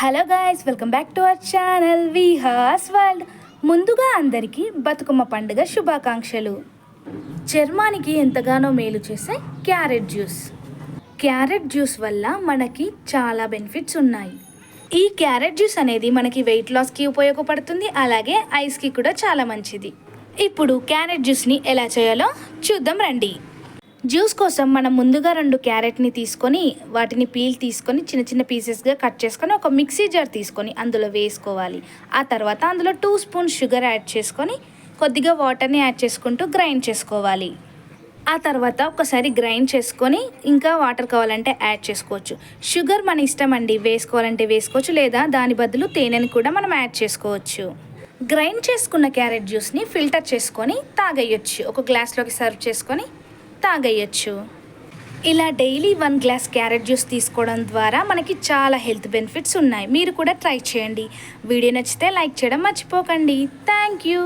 Hello guys welcome back to our channel Vihas world ముందుగా అందరికీ బతుకమ్మ పండుగ శుభాకాంక్షలు. చర్మానికి ఎంతగానో మేలు చేసే క్యారెట్ జ్యూస్. క్యారెట్ జ్యూస్ వల్ల మనకి చాలా బెనిఫిట్స్ ఉన్నాయి. ఈ క్యారెట్ జ్యూస్ అనేది మనకి వెయిట్ లాస్కి ఉపయోగపడుతుంది అలాగే ఐస్కి కూడా చాలా మంచిది. ఇప్పుడు క్యారెట్ జ్యూస్ని ఎలా చేయాలో చూద్దాం రండి. జ్యూస్ కోసం మనం ముందుగా రెండు క్యారెట్ని తీసుకొని వాటిని పీల్ తీసుకొని చిన్న చిన్న పీసెస్గా కట్ చేసుకొని ఒక మిక్సీ జార్ తీసుకొని అందులో వేసుకోవాలి. ఆ తర్వాత అందులో టూ స్పూన్ షుగర్ యాడ్ చేసుకొని కొద్దిగా వాటర్ని యాడ్ చేసుకుంటూ గ్రైండ్ చేసుకోవాలి. ఆ తర్వాత ఒకసారి గ్రైండ్ చేసుకొని ఇంకా వాటర్ కావాలంటే యాడ్ చేసుకోవచ్చు. షుగర్ మన ఇష్టం అండి వేసుకోవాలంటే వేసుకోవచ్చు లేదా దాని బదులు తేనెని కూడా మనం యాడ్ చేసుకోవచ్చు. గ్రైండ్ చేసుకున్న క్యారెట్ జ్యూస్ని ఫిల్టర్ చేసుకొని తాగేయచ్చు. ఒక గ్లాస్లోకి సర్వ్ చేసుకొని తాగేయచ్చు. ఇలా daily one glass carrot juice తీసుకోవడం ద్వారా మనకి చాలా హెల్త్ బెనిఫిట్స్ ఉన్నాయి. మీరు కూడా ట్రై చేయండి. వీడియో నచ్చితే లైక్ చేయడం మర్చిపోకండి. Thank you.